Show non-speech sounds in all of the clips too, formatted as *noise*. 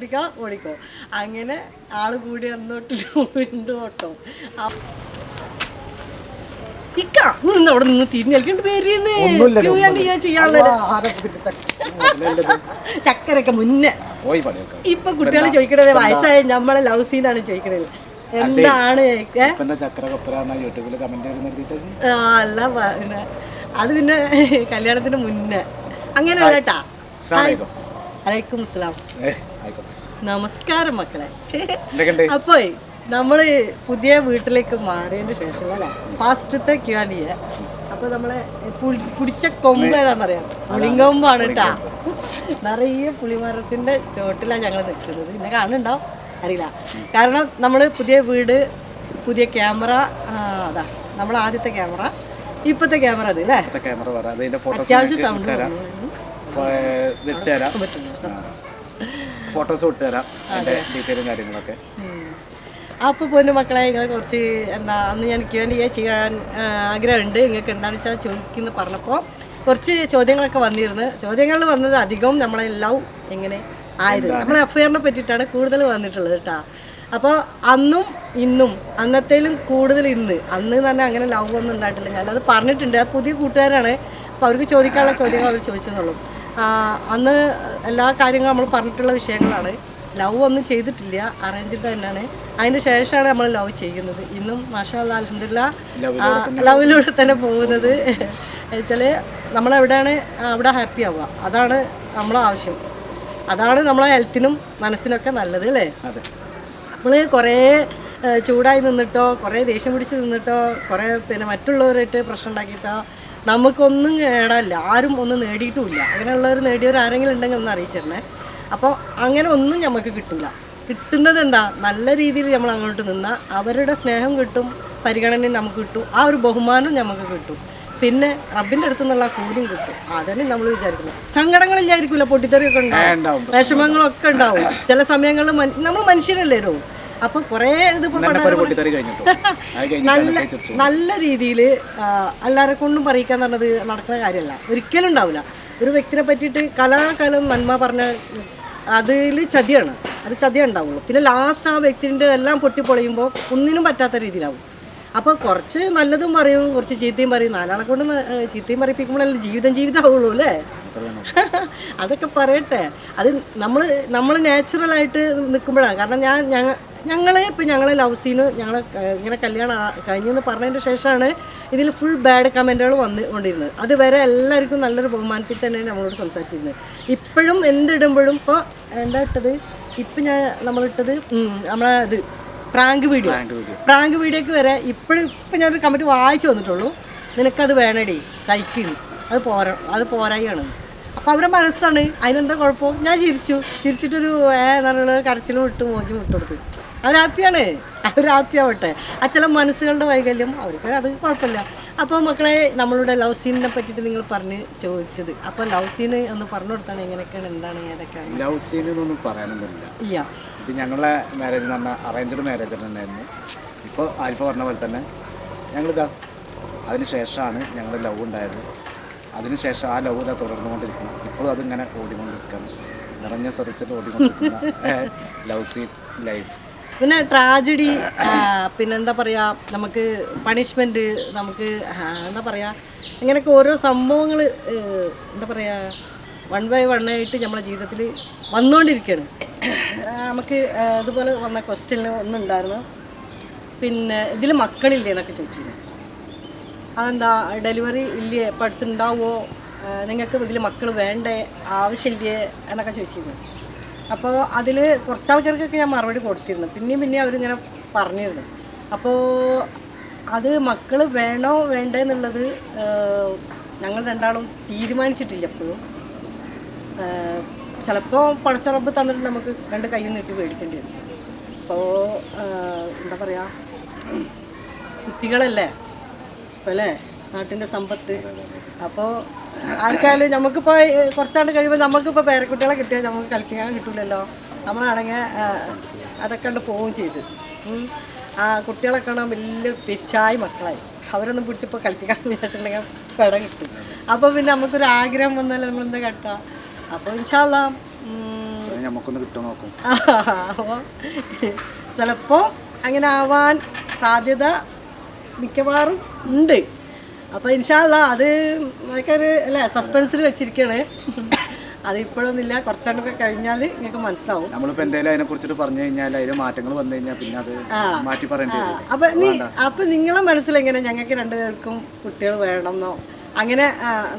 ഓടിക്കോ ഓടിക്കോ. അങ്ങനെ ആൾ കൂടി അന്നോട്ട് ഉണ്ട് ഓട്ടോ. ഇക്ക നിന്ന് അവിടെ നിന്ന് തിരിഞ്ഞേൽക്കണ്ട് പേരുന്ന്. ക്യൂ ആൻഡ് ഞാൻ ചെയ്യാനുള്ളത്. ചക്കരൊക്കെ മുന്നേ. ഇപ്പൊ കുട്ടികൾ ചോദിക്കണത് വയസ്സായ നമ്മളെ ലവ് സീനാണ് ചോദിക്കണത്. എന്താണ് അല്ല അത് പിന്നെ കല്യാണത്തിന് മുന്നേ. അങ്ങനെ കേട്ടാ അലൈക്കും. ആയിക്കോട്ടെ നമസ്കാരം മക്കളെ. അപ്പോ നമ്മൾ പുതിയ വീട്ടിലേക്ക് മാറിയതിന് ശേഷം അല്ലേ? ഫാസ്റ്റത്തെ ക്യാനിയ അപ്പൊ നമ്മളെ പുടിച്ച കൊമ്പ് ഏതാണെന്നറിയാം പുളിങ്കൊമ്പാണ് കേട്ടാ. നിറയെ പുളിമരത്തിന്റെ ചോട്ടിലാണ് ഞങ്ങൾ നിൽക്കുന്നത്. പിന്നെ കാണുന്നുണ്ടോ? അറിയില്ല. കാരണം നമ്മൾ പുതിയ വീട് പുതിയ ക്യാമറ അതാ നമ്മൾ ആദ്യത്തെ ക്യാമറ ഇപ്പത്തെ ക്യാമറ അത് അല്ലേ? അത്യാവശ്യം സൗണ്ട് ഫോട്ടോസ് വിട്ടുതരാം തരാം ഡീറ്റെയിലും കാര്യങ്ങളൊക്കെ. അപ്പോൾ പൊന്നു മക്കളെ നിങ്ങൾ കുറച്ച് എന്താ അന്ന് ഞാൻ ക്യൂ ആൻഡ് എ ചെയ്യാൻ ആഗ്രഹമുണ്ട്. നിങ്ങൾക്ക് എന്താണെന്ന് വെച്ചാൽ ചോദിക്കുന്ന പറഞ്ഞപ്പോൾ കുറച്ച് ചോദ്യങ്ങളൊക്കെ വന്നിരുന്നു. ചോദ്യങ്ങൾ വന്നത് അധികവും നമ്മളെ ലവ് എങ്ങനെ ആയിരുന്നു. നമ്മളെ അഫയറിനെ പറ്റിയിട്ടാണ് കൂടുതൽ വന്നിട്ടുള്ളത് കേട്ടോ. അപ്പോൾ അന്നും ഇന്നും അന്നത്തേലും കൂടുതൽ ഇന്ന് അന്ന് തന്നെ അങ്ങനെ ലവ് ഒന്നും ഉണ്ടായിട്ടില്ല. ഞാനത് പറഞ്ഞിട്ടുണ്ട്. പുതിയ കൂട്ടുകാരാണ്. അപ്പോൾ അവർക്ക് ചോദിക്കാനുള്ള ചോദ്യങ്ങൾ അവർ ചോദിച്ചെന്നുള്ളൂ. അന്ന് എല്ലാ കാര്യങ്ങളും നമ്മൾ പറഞ്ഞിട്ടുള്ള വിഷയങ്ങളാണ്. ലവ് ഒന്നും ചെയ്തിട്ടില്ല. അറേഞ്ച്ഡ് തന്നെയാണ്. അതിന് ശേഷമാണ് നമ്മൾ ലവ് ചെയ്യുന്നത്. ഇന്നും മാഷാ അലഹമില്ല ലവിലൂടെ തന്നെ പോകുന്നത്. വെച്ചാൽ നമ്മളെവിടെയാണ് അവിടെ ഹാപ്പി ആവുക. അതാണ് നമ്മളെ ആവശ്യം. അതാണ് നമ്മളെ ഹെൽത്തിനും മനസ്സിനൊക്കെ നല്ലത് അല്ലേ? നമ്മൾ കുറേ ചൂടായി നിന്നിട്ടോ കുറേ ദേഷ്യം പിടിച്ച് നിന്നിട്ടോ കുറേ പിന്നെ മറ്റുള്ളവരായിട്ട് പ്രശ്നം ഉണ്ടാക്കിയിട്ടോ നമുക്കൊന്നും കേടല്ല ആരും ഒന്നും നേടിയിട്ടുമില്ല. അങ്ങനെയുള്ളവർ നേടിയവർ ആരെങ്കിലും ഉണ്ടെങ്കിൽ ഒന്ന് അറിയിച്ചിരുന്നേ അപ്പോൾ അങ്ങനെ ഒന്നും നമുക്ക് കിട്ടില്ല കിട്ടുന്നത് എന്താ നല്ല രീതിയിൽ നമ്മൾ അങ്ങോട്ട് നിന്നാൽ അവരുടെ സ്നേഹം കിട്ടും പരിഗണനയും നമുക്ക് കിട്ടും ആ ഒരു ബഹുമാനം നമുക്ക് കിട്ടും. പിന്നെ റബ്ബിന്റെ അടുത്തു നിന്നുള്ള ആ കൂലിയും കിട്ടും. അതന്നെ നമ്മൾ വിചാരിക്കുന്നത്. സങ്കടങ്ങളില്ലായിരിക്കില്ല പൊട്ടിത്തെറിയൊക്കെ ഉണ്ടാവും. വിഷമങ്ങളൊക്കെ ഉണ്ടാവും. ചില സമയങ്ങളിൽ നമ്മൾ മനുഷ്യരല്ലേരോ അപ്പൊ കുറേ ഇത് നല്ല *laughs* നല്ല രീതിയിൽ എല്ലാവരെ കൊണ്ടും പറയിക്കാൻ പറഞ്ഞത് നടക്കുന്ന കാര്യമല്ല. ഒരിക്കലും ഉണ്ടാവില്ല ഒരു വ്യക്തിനെ പറ്റിയിട്ട് കലാകാലം നന്മ പറഞ്ഞ അതിൽ ചതിയാണ്. അത് ചതിയേ ഉണ്ടാവുള്ളൂ. പിന്നെ ലാസ്റ്റ് ആ വ്യക്തിന്റെ എല്ലാം പൊട്ടിപ്പൊളിയുമ്പോൾ ഒന്നിനും പറ്റാത്ത രീതിയിലാവും. അപ്പോൾ കുറച്ച് നല്ലതും പറയും കുറച്ച് ചീത്തയും പറയും. നാലാളെ കൊണ്ട് ചീത്തയും പറയിപ്പിക്കുമ്പോഴല്ലേ ജീവിതം ജീവിതമാവുള്ളൂ അല്ലേ? *laughs* അതൊക്കെ പറയട്ടെ. അത് നമ്മൾ നമ്മൾ നാച്ചുറലായിട്ട് നിൽക്കുമ്പോഴാണ് കാരണം ഞാൻ ഞങ്ങൾ ഞങ്ങൾ ഇപ്പം ഞങ്ങൾ ലവ് സീന് ഞങ്ങൾ ഇങ്ങനെ കല്യാണം കഴിഞ്ഞെന്ന് കഴിഞ്ഞു എന്ന് പറഞ്ഞതിന് ശേഷമാണ് ഇതിൽ ഫുൾ ബാഡ് കമന്റുകൾ വന്ന് കൊണ്ടിരുന്നത്. അതുവരെ എല്ലാവർക്കും നല്ലൊരു ബഹുമാനത്തിൽ തന്നെയാണ് നമ്മളോട് സംസാരിച്ചിരുന്നത്. ഇപ്പോഴും എന്തിടുമ്പോഴും ഇപ്പോൾ എന്താ ഇട്ടത്? ഇപ്പം ഞാൻ നമ്മളിട്ടത് നമ്മളെ ഇത് പ്രാങ്ക് വീഡിയോ. പ്രാങ്ക് വീഡിയോക്ക് വരെ ഇപ്പോഴും ഇപ്പം ഞാനൊരു കമന്റ് വായിച്ചു വന്നിട്ടുള്ളൂ. നിനക്കത് വേണടി സൈക്കിൾ അത് പോരാ അത് പോരായാണ് അപ്പോൾ അവരുടെ മനസ്സാണ് അതിനെന്താ കുഴപ്പം? ഞാൻ ചിരിച്ചു. ചിരിച്ചിട്ടൊരു ഏ എന്നുള്ള കരച്ചിലും ഇട്ട് മോചും വിട്ട് കൊടുത്തു. അവർ ഹാപ്പിയാണ്. അവർ ഹാപ്പി ആ ചില മനസ്സുകളുടെ വൈകല്യം അവർക്ക് അത് കുഴപ്പമില്ല. അപ്പോൾ മക്കളെ നമ്മളുടെ ലവ് സീനിനെ പറ്റിയിട്ട് നിങ്ങൾ പറഞ്ഞ് ചോദിച്ചത്. അപ്പോൾ ലവ് സീന് ഒന്ന് പറഞ്ഞു കൊടുത്താണ് എങ്ങനെയൊക്കെയാണ് എന്താണ് ഏതൊക്കെയാണ്? ലവ് സീൻ എന്നൊന്നും പറയാനൊന്നുമില്ല. ഇല്ല. ഇത് ഞങ്ങളുടെ മാരേജ് എന്ന് പറഞ്ഞാൽ അറേഞ്ച്ഡ് മാരേജ് തന്നെയായിരുന്നു ഇപ്പോൾ ആൽഫ പറഞ്ഞ പോലെ തന്നെ ഞങ്ങളിതാ അതിന് ശേഷമാണ് ഞങ്ങളുടെ ലവ് ഉണ്ടായത്. അതിനുശേഷം ആ ലവ് ഇതാ തുടർന്നുകൊണ്ടിരിക്കുന്നു. ഇപ്പോഴും അതിങ്ങനെ ഓടിക്കൊണ്ടിരിക്കുകയാണ്. നിറഞ്ഞ സദസ്സിൽ ഓടിക്കൊണ്ടിരിക്കുന്ന ലവ് സീൻ ലൈഫ് പിന്നെ ട്രാജഡി പിന്നെന്താ പറയുക നമുക്ക് പണിഷ്മെന്റ് നമുക്ക് എന്താ പറയുക ഇങ്ങനെയൊക്കെ ഓരോ സംഭവങ്ങൾ എന്താ പറയുക വൺ ബൈ വൺ ആയിട്ട് നമ്മളെ ജീവിതത്തിൽ വന്നുകൊണ്ടിരിക്കുകയാണ് നമുക്ക് അതുപോലെ വന്ന ക്വസ്റ്റ്യനിൽ ഒന്നുണ്ടായിരുന്നു പിന്നെ ഇതിൽ മക്കളില്ലേ എന്നൊക്കെ ചോദിച്ചു അതെന്താ ഡെലിവറി ഇല്ലേ? ഇപ്പം അടുത്തുണ്ടാവുമോ നിങ്ങൾക്ക് ഇതിൽ മക്കൾ വേണ്ടേ? ആവശ്യമില്ലേ? എന്നൊക്കെ ചോദിച്ചിരുന്നു. അപ്പോൾ അതിൽ കുറച്ച് ആൾക്കാർക്കൊക്കെ ഞാൻ മറുപടി കൊടുത്തിരുന്നു. പിന്നെയും പിന്നെയും അവരിങ്ങനെ പറഞ്ഞിരുന്നു. അപ്പോൾ അത് മക്കൾ വേണോ വേണ്ടേ എന്നുള്ളത് ഞങ്ങൾ രണ്ടാളും തീരുമാനിച്ചിട്ടില്ല എപ്പോഴും. ചിലപ്പോൾ പടച്ചറപ്പ് തന്നിട്ട് നമുക്ക് രണ്ട് കൈ നീട്ടി മേടിക്കേണ്ടി വരും. അപ്പോൾ എന്താ പറയുക കുട്ടികളല്ലേ? അല്ലേ? നാട്ടിന്റെ സമ്പത്ത്. അപ്പോൾ ആർക്കായാലും നമുക്കിപ്പോൾ കുറച്ചാണ്ട് കഴിയുമ്പോൾ നമുക്കിപ്പോൾ പേരക്കുട്ടികളെ കിട്ടിയാൽ നമുക്ക് കളിക്കാൻ കിട്ടില്ലല്ലോ നമ്മളാണെങ്കിൽ അതൊക്കെ കണ്ട് പോവുകയും ചെയ്ത്. ആ കുട്ടികളൊക്കെ ആണെങ്കിൽ വലിയ പെച്ചായ മക്കളായി. അവരൊന്നും പിടിച്ചപ്പോൾ കളിക്കാൻ *laughs* വിചാരിച്ചിട്ടുണ്ടെങ്കിൽ പെട കിട്ടും. അപ്പോൾ പിന്നെ നമുക്കൊരു ആഗ്രഹം വന്നാലും നമ്മളെന്താ കട്ടുക അപ്പോൾ ഇൻഷാല്ല നമുക്കൊന്ന് കിട്ടും നോക്കും. *laughs* അപ്പോൾ ചിലപ്പോൾ അങ്ങനെ ആവാൻ സാധ്യത മിക്കവാറും ഉണ്ട്. അപ്പോൾ ഇൻഷാല്ല അത് ഒരു അല്ലേ സസ്പെൻസിൽ വെച്ചിരിക്കുകയാണ് അത് ഇപ്പോഴൊന്നുമില്ല കുറച്ചാണ്ടൊക്കെ കഴിഞ്ഞാൽ നിങ്ങൾക്ക് മനസ്സിലാവും. നമ്മളിപ്പോ എന്തെങ്കിലും അതിനെ കുറിച്ചിട്ട് പറഞ്ഞു കഴിഞ്ഞാൽ അതിന് മാറ്റങ്ങൾ വന്നു കഴിഞ്ഞാൽ പിന്നെ അത് മാറ്റി പറയേണ്ടി അപ്പൊ നീ അപ്പൊ നിങ്ങളെ മനസ്സിലെങ്ങനെ ഞങ്ങൾക്ക് രണ്ടുപേർക്കും കുട്ടികൾ വേണമെന്നോ? അങ്ങനെ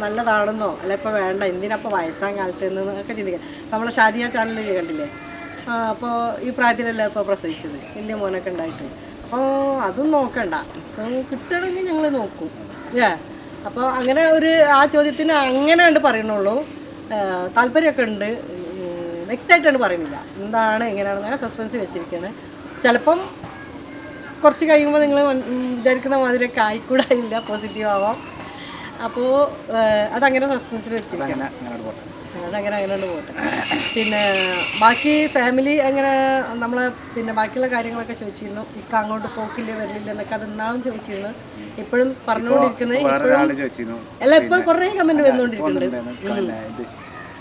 നല്ലതാണെന്നോ? അല്ല ഇപ്പൊ വേണ്ട എന്തിനപ്പോ വയസ്സാം കാലത്ത് എന്നൊക്കെ ചിന്തിക്കാം നമ്മളെ ഷാദിയ ചാനലിൽ കണ്ടില്ലേ? അപ്പോൾ ഈ പ്രായത്തിലല്ല ഇപ്പോൾ പ്രസവിച്ചത്? വലിയ മോനൊക്കെ ഉണ്ടായിട്ട്. അപ്പോൾ അതും നോക്കണ്ട. ഇപ്പം കിട്ടണമെങ്കിൽ ഞങ്ങൾ നോക്കും. ഏ അപ്പോൾ അങ്ങനെ ഒരു ആ ചോദ്യത്തിന് അങ്ങനെ ഉണ്ട് പറയണുള്ളൂ. താല്പര്യമൊക്കെ ഉണ്ട്. വ്യക്തമായിട്ടാണ് പറയുന്നില്ല. എന്താണ് എങ്ങനെയാണെന്ന് സസ്പെൻസ് വെച്ചിരിക്കുന്നത് ചിലപ്പം കുറച്ച് കഴിയുമ്പോൾ നിങ്ങൾ വിചാരിക്കുന്ന മാതിരിയൊക്കെ ആയിക്കൂടായില്ല പോസിറ്റീവ് ആവാം. അപ്പോൾ അതങ്ങനെ സസ്പെൻസിൽ വെച്ചിരിക്കും അതങ്ങനെ അങ്ങനെ പോട്ടെ അതങ്ങനെ അങ്ങനെ കൊണ്ട് പോട്ടെ പിന്നെ ബാക്കി ഫാമിലി അങ്ങനെ നമ്മൾ പിന്നെ ബാക്കിയുള്ള കാര്യങ്ങളൊക്കെ ചോദിച്ചിരുന്നു. ഇക്ക അങ്ങോട്ട് പോക്കില്ല വരില്ല എന്നൊക്കെ അത് ഇന്നാളും ചോദിച്ചിരുന്നു. ഇപ്പോഴും പറഞ്ഞുകൊണ്ടിരിക്കുന്നത് അല്ല ഇപ്പോൾ കുറേ കമന്റ് വന്നുകൊണ്ടിരിക്കുന്നുണ്ട്.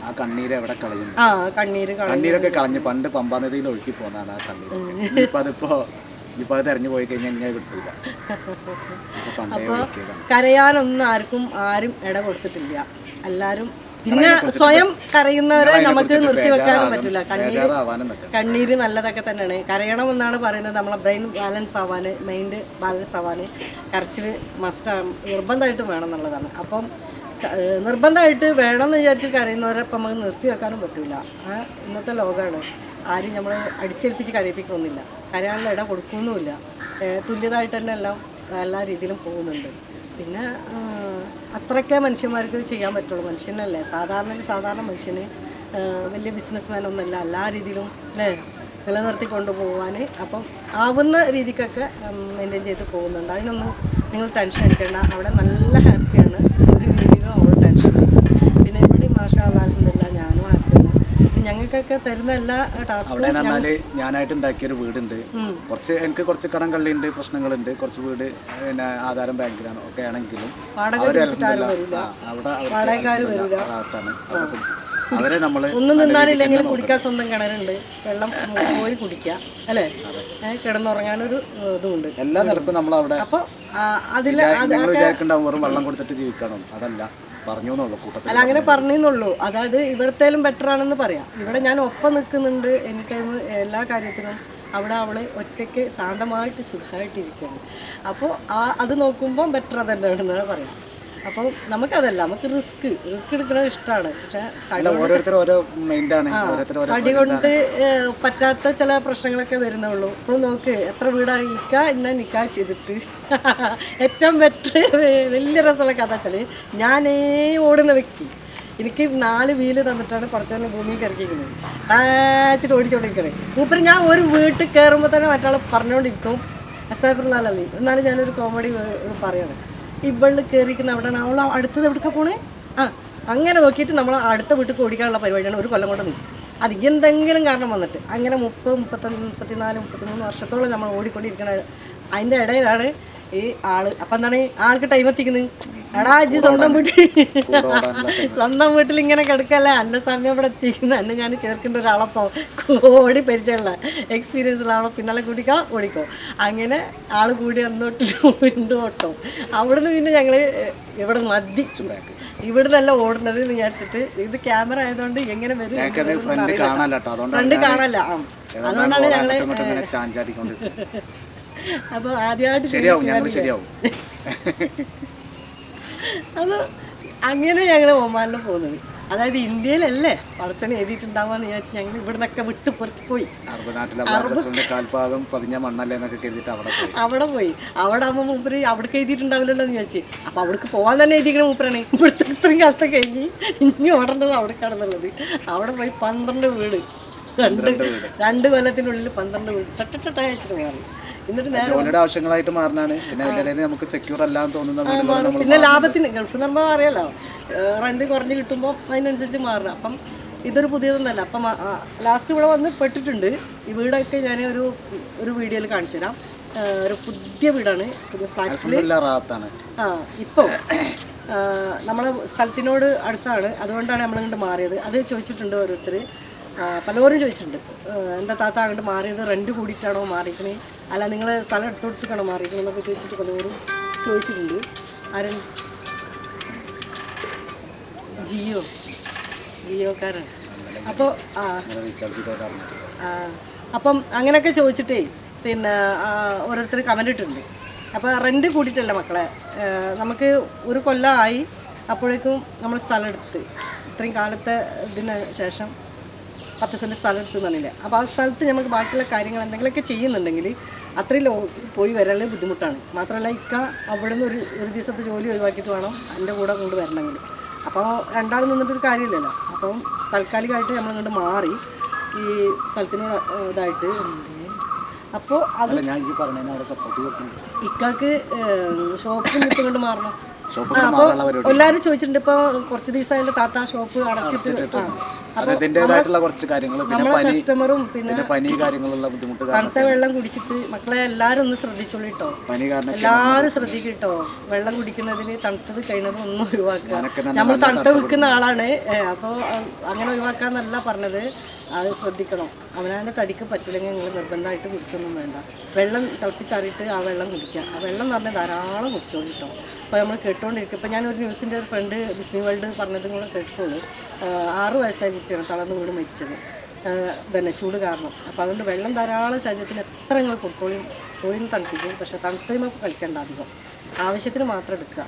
ആ കണ്ണീര് എവിടെ കളയുന്നു? ആ കണ്ണീര് കണ്ണീരൊക്കെ കളഞ്ഞു പണ്ട് പമ്പാ നദിയിൽ ഒഴുക്കി പോകുന്നതാണ് ആ കണ്ണീര്. ഇപ്പൊ അതിപ്പോ ഇപ്പൊ അത് തെരഞ്ഞു പോയി കഴിഞ്ഞാൽ ഞാൻ കിട്ടൂല. ഒഴുക്കിയതാണ്. കരയാനൊന്നും ആർക്കും ആരും ഇട കൊടുത്തിട്ടില്ല. എല്ലാരും പിന്നെ സ്വയം കരയുന്നവരെ നമുക്ക് നിർത്തിവെക്കാനും പറ്റില്ല. കണ്ണീര് കണ്ണീര് നല്ലതൊക്കെ തന്നെയാണ്. കരയണം എന്നാണ് പറയുന്നത്. നമ്മളെ ബ്രെയിൻ ബാലൻസ് ആവാൻ മൈൻഡ് ബാലൻസ് ആവാൻ കരച്ചിൽ മസ്റ്റ് നിർബന്ധമായിട്ടും വേണം എന്നുള്ളതാണ് അപ്പം നിർബന്ധമായിട്ട് വേണം എന്ന് വിചാരിച്ച് കരയുന്നവരെ ഇപ്പം നമുക്ക് നിർത്തി വെക്കാനും പറ്റില്ല ആ ഇന്നത്തെ ലോകമാണ് ആരും നമ്മളെ അടിച്ചേൽപ്പിച്ച് കരയിപ്പിക്കൊന്നുമില്ല കരയാനുള്ള ഇട കൊടുക്കുന്നുമില്ല. തുല്യതായിട്ട് തന്നെ എല്ലാം എല്ലാ രീതിയിലും പോകുന്നുണ്ട്. പിന്നെ അത്രയ്ക്കേ മനുഷ്യന്മാർക്ക് ഇത് ചെയ്യാൻ പറ്റുള്ളൂ. മനുഷ്യനല്ലേ? സാധാരണ സാധാരണ മനുഷ്യന് വലിയ ബിസിനസ്മാൻ ഒന്നല്ല എല്ലാ രീതിയിലും അല്ലേ? നിലനിർത്തി കൊണ്ടുപോകാൻ അപ്പം ആവുന്ന രീതിക്കൊക്കെ മെയിന്റെയിൻ ചെയ്ത് പോകുന്നുണ്ട്. അതിനൊന്നും നിങ്ങൾ ടെൻഷൻ അടിക്കേണ്ട. അവിടെ നല്ല ഹാപ്പിയാണ് ഒരു രീതിയിലും അവിടെ ടെൻഷൻ പിന്നെ ഇവിടെ മാഷാ അല്ലാണ്ടില്ല ഞാനും ഹാപ്പിയാണ് ഞങ്ങൾക്കൊക്കെ തരുന്ന എല്ലാ അവിടെ പറഞ്ഞാൽ ഞാനായിട്ട് ഉണ്ടാക്കിയൊരു വീടുണ്ട്. കുറച്ച് എനിക്ക് കുറച്ച് കടം കള്ളിയുണ്ട് പ്രശ്നങ്ങളുണ്ട്. കുറച്ച് വീട് പിന്നെ ആധാരം ബാങ്കിലാണ് ഒക്കെ ആണെങ്കിലും അവർ നമ്മൾ ഒന്നും നിന്നാനില്ലെങ്കിലും കുടിക്കാൻ സ്വന്തം കിണറുണ്ട്. വെള്ളം പോയി കുടിക്കാം അല്ലേ? കിടന്നുറങ്ങാനൊരു ഇതുമുണ്ട്. എല്ലാ നിലക്കും നമ്മളവിടെ അപ്പോൾ അതിൽ നിങ്ങൾ വിചാരിക്കണ്ടാവും വെറും വെള്ളം കൊടുത്തിട്ട് ജീവിക്കണം. അതല്ല. പറഞ്ഞു അല്ല അങ്ങനെ പറഞ്ഞെന്നുള്ളൂ. അതായത് ഇവിടത്തേലും ബെറ്റർ ആണെന്ന് പറയാം. ഇവിടെ ഞാൻ ഒപ്പം നിൽക്കുന്നുണ്ട് എനി ടൈം എല്ലാ കാര്യത്തിനും. അവിടെ അവൾ ഒറ്റയ്ക്ക് ശാന്തമായിട്ട് സുഖമായിട്ടിരിക്കുകയാണ്. അപ്പോൾ ആ അത് നോക്കുമ്പോൾ ബെറ്റർ തന്നെയാണെന്നാണ് പറയാം. അപ്പോൾ നമുക്കതല്ല നമുക്ക് റിസ്ക്. റിസ്ക് എടുക്കുന്നത് ഇഷ്ടമാണ്. പക്ഷേ തടി കൊണ്ട് പറ്റാത്ത ചില പ്രശ്നങ്ങളൊക്കെ വരുന്നുള്ളൂ. ഇപ്പോൾ നോക്ക് എത്ര വീടാണ് നിൽക്ക എന്നെ നിൽക്കുക ചെയ്തിട്ട്. *laughs* ഏറ്റവും ബെറ്റർ വലിയ രസമുള്ള കഥ വെച്ചാൽ ഞാനേ ഓടുന്ന വ്യക്തി. എനിക്ക് നാല് വീൽ തന്നിട്ടാണ് കുറച്ചൊന്ന് ഭൂമി കിറക്കിക്കുന്നത് ആച്ചിട്ട് ഓടിച്ചോണ്ടിരിക്കണേ. മൂപ്പര് ഞാൻ ഒരു വീട്ടിൽ കയറുമ്പോൾ തന്നെ മറ്റാൾ പറഞ്ഞുകൊണ്ടിരിക്കും അസ്താഫിറുള്ളി എന്നാലും ഞാനൊരു കോമഡി പറയണം ഇവളിൽ കയറിയിരിക്കുന്ന അവിടെയാണ്. അവൾ അടുത്തത് എവിടെക്കാ പോണേ? ആ അങ്ങനെ നോക്കിയിട്ട് നമ്മൾ അടുത്ത വീട്ടിൽ ഓടിക്കാനുള്ള പരിപാടിയാണ് ഒരു കൊല്ലം കൊണ്ട് നിൽക്കും അത് എന്തെങ്കിലും കാരണം വന്നിട്ട് അങ്ങനെ മുപ്പത് മുപ്പത്തൊന്ന് മുപ്പത്തിനാല് മുപ്പത്തിമൂന്ന് വർഷത്തോളം നമ്മൾ ഓടിക്കൊണ്ടിരിക്കണ അതിന്റെ ഇടയിലാണ് ഈ ആൾ. അപ്പം എന്താണ് ആൾക്ക് ടൈം എത്തിക്കുന്നത്? എടാ അജി സ്വന്തം വീട്ടിൽ സ്വന്തം വീട്ടിൽ ഇങ്ങനെ കിടക്കല്ല? അന്ന സമയം ഇവിടെ എത്തിക്കുന്ന അന്ന് ഞാൻ ചേർക്കേണ്ട ഒരാളപ്പോ. ഓടി പരിചയമുള്ള എക്സ്പീരിയൻസ് ഉള്ള ആളോ പിന്നാലെ കൂടിക്കോ ഓടിക്കോ. അങ്ങനെ ആൾ കൂടി വന്നോട്ട് വീണ്ടും ഓട്ടോ. അവിടുന്ന് പിന്നെ ഞങ്ങൾ ഇവിടെ മതി ഇവിടുന്നല്ല ഓടുന്നത് എന്ന് വിചാരിച്ചിട്ട് ഇത് ക്യാമറ ആയതുകൊണ്ട് എങ്ങനെ വരും ഫ്രണ്ട് കാണാല്ല അതുകൊണ്ടാണ് ഞങ്ങൾ അപ്പൊ ആദ്യമായിട്ട് ശരിയാവും ശരിയാവും. *laughs* അപ്പോൾ അങ്ങനെ ഞങ്ങൾ ഒമാനിൽ പോകുന്നത് അതായത് ഇന്ത്യയിലല്ലേ പടച്ചനെ എഴുതിയിട്ടുണ്ടാവാന്ന് വിചാരിച്ച് ഞങ്ങൾ ഇവിടെ നിന്നൊക്കെ വിട്ടു പോയി കാൽപാദം പതിഞ്ഞ മണ്ണല്ലേ എന്നൊക്കെ കരുതിയിട്ട് അവിടെ പോയി അവിടെ പോയി അവിടെ ആകുമ്പോൾ മൂപ്പര് അവിടേക്ക് എഴുതിയിട്ടുണ്ടാവില്ലല്ലോ എന്ന് വിചാരിച്ച് അപ്പോൾ അവിടേക്ക് പോകാൻ തന്നെ എഴുതിക്കണ മൂപ്പരാണ് ഇവിടുത്തെ ഇത്രയും കാലത്തെ കഴിഞ്ഞ് ഇനി ഓടേണ്ടത് അവിടേക്കാണെന്നുള്ളത് അവിടെ പോയി പന്ത്രണ്ട് വീട് രണ്ട് രണ്ട് കൊല്ലത്തിനുള്ളിൽ പന്ത്രണ്ട് വീട് ടട്ടട്ട അയച്ചിട്ട് മാറി ജോലിയുടെ ആവശ്യങ്ങളായിട്ട് മാറുന്നതാണ്. പിന്നെ അതിന്റെ ഇടയിൽ നമുക്ക് സെക്യൂർ അല്ലാന്ന് തോന്നുന്ന വീടുകൾ നമ്മൾ പിന്നെ ലാഭത്തിന് ഗൾഫ് എന്ന് പറയുമ്പോൾ അറിയാലോ? റെന്റ് കുറഞ്ഞ് കിട്ടുമ്പോൾ അതിനനുസരിച്ച് മാറണം അപ്പം ഇതൊരു പുതിയതൊന്നല്ല. അപ്പം ലാസ്റ്റ് ഇവിടെ വന്ന് പെട്ടിട്ടുണ്ട്. ഈ വീടൊക്കെ ഞാൻ ഒരു ഒരു വീഡിയോയിൽ കാണിച്ചു തരാം. ഒരു പുതിയ വീടാണ്. പുതിയ ഫ്ലാറ്റിൽ ആ ഇപ്പോൾ നമ്മളെ സ്ഥലത്തിനോട് അടുത്താണ്. അതുകൊണ്ടാണ് നമ്മളിങ്ങോട്ട് മാറിയത്. അത് ചോദിച്ചിട്ടുണ്ട് ഓരോരുത്തർ പലരും ചോദിച്ചിട്ടുണ്ട്. എന്റെ താത്ത അങ്ങോട്ട് മാറിയത്? റെന്റ് കൂടിയിട്ടാണോ മാറിക്കണേ അല്ല നിങ്ങൾ സ്ഥലം എടുത്തു കൊടുത്തിട്ടാണോ മാറിക്കണേ എന്നൊക്കെ ചോദിച്ചിട്ട് പലരും ചോദിച്ചിട്ടുണ്ട്. ആരും? ജിയോ. ജിയോക്കാരൻ. അപ്പോൾ ആ, അപ്പം അങ്ങനെയൊക്കെ ചോദിച്ചിട്ടേ പിന്നെ ഓരോരുത്തർ കമന്റ് ഇട്ടിട്ടുണ്ട്. അപ്പോൾ റെന്റ് കൂടിയിട്ടല്ല മക്കളെ. നമുക്ക് ഒരു കൊല്ലമായി അപ്പോഴേക്കും നമ്മൾ സ്ഥലം എടുത്ത്. ഇത്രയും കാലത്തെ ഇതിന് ശേഷം പത്ത് സെന്റ് സ്ഥലം എടുത്ത് തന്നില്ലേ അപ്പോൾ ആ സ്ഥലത്ത് നമുക്ക് ബാക്കിയുള്ള കാര്യങ്ങൾ എന്തെങ്കിലുമൊക്കെ ചെയ്യുന്നുണ്ടെങ്കിൽ അത്രയും ലോ പോയി വരാനുള്ള ബുദ്ധിമുട്ടാണ്. മാത്രമല്ല ഇക്ക അവിടെ നിന്ന് ഒരു ഒരു ദിവസത്തെ ജോലി ഒഴിവാക്കിയിട്ട് വേണം എന്റെ കൂടെ കൊണ്ട് വരണമെങ്കിൽ അപ്പോൾ രണ്ടാൾ നിന്നിട്ടൊരു കാര്യമില്ലല്ലോ. അപ്പം താൽക്കാലികമായിട്ട് നമ്മളിങ്ങോട്ട് മാറി ഈ സ്ഥലത്തിനോട് ഇതായിട്ട്. അപ്പോൾ അത് ഞാൻ ഈ പറഞ്ഞു അവിടെ സപ്പോർട്ട് ഇക്കാക്ക് ഷോപ്പ് ഇപ്പം കൊണ്ട് മാറണം? അപ്പോൾ എല്ലാവരും ചോദിച്ചിട്ടുണ്ട്. ഇപ്പോൾ കുറച്ച് ദിവസമായിട്ട് താത്ത ഷോപ്പ് അടച്ചിട്ട് ആ അത് കുറച്ച് കാര്യങ്ങൾ പിന്നെ പനി കസ്റ്റമറും പിന്നെ പനി കാര്യങ്ങളുള്ള ബുദ്ധിമുട്ട് തണുത്ത വെള്ളം കുടിച്ചിട്ട് മക്കളെ എല്ലാവരും ഒന്ന് ശ്രദ്ധിച്ചോളൂ കേട്ടോ പനി കാരണം എല്ലാവരും ശ്രദ്ധിക്കും കേട്ടോ വെള്ളം കുടിക്കുന്നതിന് തണുത്തത് കഴിയുന്നത് ഒന്നും ഒഴിവാക്കുക. നമ്മൾ തണുത്ത വിൽക്കുന്ന ആളാണ്. അപ്പോൾ അങ്ങനെ ഒഴിവാക്കാന്നല്ല പറഞ്ഞത്. അത് ശ്രദ്ധിക്കണം. അവനാന്റെ തടിക്ക് പറ്റില്ലെങ്കിൽ നിങ്ങൾ നിർബന്ധമായിട്ട് കുടിക്കൊന്നും വേണ്ട. വെള്ളം തിളപ്പിച്ചാറിയിട്ട് ആ വെള്ളം കുടിക്കുക ആ വെള്ളം എന്ന് പറഞ്ഞാൽ ധാരാളം കുടിച്ചോളൂ കേട്ടോ അപ്പോൾ നമ്മൾ കേട്ടുകൊണ്ടിരിക്കും ഇപ്പോൾ ഞാനൊരു ന്യൂസിന്റെ ഒരു ഫ്രണ്ട് ബിസ്മി വേൾഡ് പറഞ്ഞത് കൂടെ കേട്ടിട്ടുള്ളൂ. ആറ് വയസ്സായ കുട്ടിയാണ് തളർന്നു വീട് മരിച്ചത്. തന്നെ ചൂട് കാരണം. അപ്പോൾ അതുകൊണ്ട് വെള്ളം ധാരാളം ശരീരത്തിന് എത്ര നിങ്ങൾ കൊടുത്തോളും കോഴിന്ന് തണുപ്പിക്കും. പക്ഷേ തണുത്തതിനൊക്കെ കഴിക്കേണ്ട അധികം. ആവശ്യത്തിന് മാത്രം എടുക്കുക.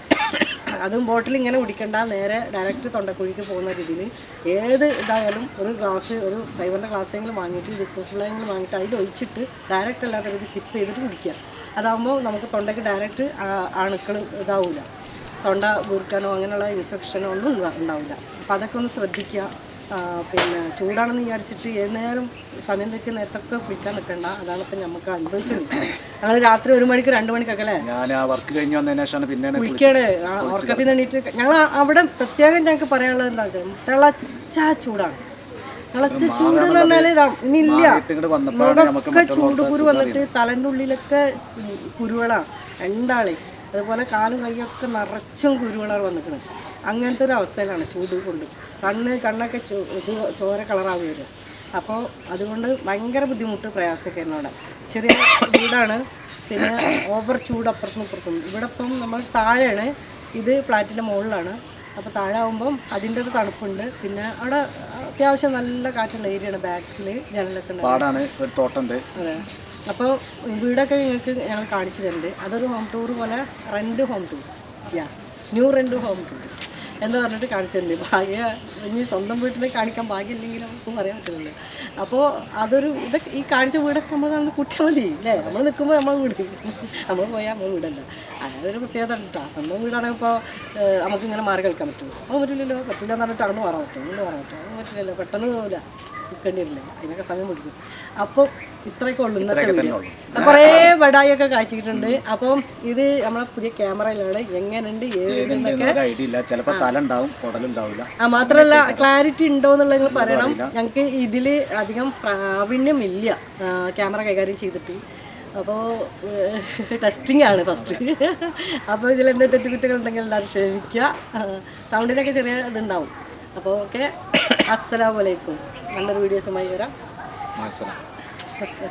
അതും ബോട്ടിൽ ഇങ്ങനെ കുടിക്കണ്ട നേരെ ഡയറക്റ്റ് തൊണ്ടക്കുഴിക്ക് പോകുന്ന രീതിയിൽ ഏത് ഇതായാലും ഒരു ഗ്ലാസ് ഒരു ഫൈബറിന്റെ ഗ്ലാസ്സെങ്കിലും വാങ്ങിയിട്ട് ഡിസ്പോസിബിളെങ്കിലും വാങ്ങിയിട്ട് അതിൽ ഒഴിച്ചിട്ട് ഡയറക്റ്റ് അല്ലാത്ത രീതി സിപ്പ് ചെയ്തിട്ട് കുടിക്കുക. അതാകുമ്പോൾ നമുക്ക് തൊണ്ടയ്ക്ക് ഡയറക്റ്റ് അണുക്കൾ ഇതാവില്ല തൊണ്ട വീർക്കാനോ അങ്ങനെയുള്ള ഇൻഫെക്ഷനോ ഒന്നും ഉണ്ടാ- ഉണ്ടാവില്ല അപ്പോൾ അതൊക്കെ ഒന്ന് ശ്രദ്ധിക്കുക. പിന്നെ ചൂടാണെന്ന് വിചാരിച്ചിട്ട് ഏത് നേരം സമയം തെറ്റി നേരത്തൊക്കെ പിടിക്കാൻ നിൽക്കണ്ട അതാണ് ഇപ്പം നമുക്ക് അനുഭവിച്ചത്. ഞങ്ങൾ രാത്രി ഒരു മണിക്ക് രണ്ട് മണിക്കൊക്കെ അല്ലേ? ഞാൻ വർക്ക് കഴിഞ്ഞ് വന്നതിന് ശേഷമാണ് കുളിക്കണേ. ആ ഉറക്കത്തിൽ നിന്നിട്ട് ഞങ്ങൾ അവിടെ പ്രത്യേകം ഞങ്ങൾക്ക് പറയാനുള്ളത് എന്താ വെച്ചാൽ തിളച്ച ചൂടാണ്. തിളച്ച ചൂട് എന്ന് പറഞ്ഞാൽ ഇതാ ഇല്ല. മാറിയിട്ട് ചൂട് കുരു വന്നിട്ട് തലന്റെ ഉള്ളിലൊക്കെ കുരുവളാണ് രണ്ടാളെ. അതുപോലെ കാലും കൈയൊക്കെ നിറച്ചും കുരുകളാണ് വന്നിക്കുന്നത് അങ്ങനത്തെ ഒരു അവസ്ഥയിലാണ് ചൂട് കൊണ്ട്. കണ്ണ് കണ്ണൊക്കെ ചോ- ഇത് ചോര കളറാവി വരും. അപ്പോൾ അതുകൊണ്ട് ഭയങ്കര ബുദ്ധിമുട്ട് പ്രയാസമൊക്കെ എന്നോട് ചെറിയ ചൂടാണ് പിന്നെ ഓവർ ചൂട് അപ്പുറത്തും ഇപ്പുറത്തും. ഇവിടെ ഇപ്പം നമ്മൾ താഴെയാണ്. ഇത് ഫ്ലാറ്റിന്റെ മുകളിലാണ്. അപ്പോൾ താഴെ ആകുമ്പം അതിന്റെ തണുപ്പുണ്ട്. പിന്നെ അവിടെ അത്യാവശ്യം നല്ല കാറ്റുള്ള ഏരിയയാണ് ബാക്കിൽ ജനലൊക്കെ ഉണ്ട് പാടാണ് ഒരു തോട്ടമുണ്ട്. അതെ. അപ്പോൾ വീടൊക്കെ നിങ്ങൾക്ക് ഞങ്ങൾ കാണിച്ചു തരുന്നുണ്ട്. അതൊരു ഹോം ടൂർ പോലെ rent home tour yeah new rent home tour എന്ന് പറഞ്ഞിട്ട് കാണിച്ചിരുന്നു ഭാഗ്യ ഇനി സ്വന്തം വീട്ടിൽ കാണിക്കാൻ ഭാഗ്യമില്ലെങ്കിലും നമുക്കും പറയാൻ പറ്റില്ലല്ലോ അപ്പോൾ അതൊരു ഇതൊക്കെ ഈ കാണിച്ച വീടൊക്കെ നമ്മൾ നമ്മൾ കൂട്ടിയാൽ മതി അല്ലേ? നമ്മൾ നിൽക്കുമ്പോൾ നമ്മൾ വീട്. നമ്മൾ പോയാൽ നമ്മൾ വീടല്ല. അങ്ങനെ ഒരു പ്രത്യേകത ഉണ്ട് സ്വന്തം വീടാണെങ്കിൽ ഇപ്പോൾ നമുക്ക് ഇങ്ങനെ മാറി കളിക്കാൻ പറ്റും. അപ്പോൾ പറ്റില്ലല്ലോ. പറ്റില്ല എന്ന് പറഞ്ഞിട്ട് അങ്ങോട്ട് മാറാൻ പറ്റും. അങ്ങോട്ട് മാറാൻ പറ്റും. അത് പറ്റില്ലല്ലോ. പെട്ടെന്ന് പോകില്ല നിൽക്കേണ്ടി വരില്ല. അതിനൊക്കെ സമയം പിടിക്കും. അപ്പോൾ ഇത്രയൊക്കെ ഉള്ളു ഇന്നത്തെ വീഡിയോ കുറേ വടായൊക്കെ കാഴ്ചിട്ടുണ്ട് അപ്പം ഇത് നമ്മളെ പുതിയ ക്യാമറയിലാണ്. എങ്ങനെയുണ്ട് ചിലപ്പോൾ തല ഉണ്ടാവും കുടലുണ്ടാവില്ല. ആ മാത്രമല്ല ക്ലാരിറ്റി ഉണ്ടോ എന്നുള്ളത് നിങ്ങൾ പറയണം. ഞങ്ങൾക്ക് ഇതിൽ അധികം പ്രാവീണ്യമില്ല ഇല്ല ക്യാമറ കൈകാര്യം ചെയ്തിട്ട്. അപ്പോൾ ടെസ്റ്റിംഗ് ആണ് ഫസ്റ്റ് അപ്പോൾ ഇതിൽ എന്ത് തെറ്റുകുറ്റങ്ങൾ ഉണ്ടെങ്കിൽ എല്ലാവരും ക്ഷമിക്കുക. സൗണ്ടിനൊക്കെ ചെറിയ ഇതുണ്ടാവും. അപ്പോൾ ഓക്കെ *coughs* അസ്സലാമലൈക്കും നല്ലൊരു വീഡിയോസുമായി വരാം. മനസ്സിലാവും 好的 *laughs*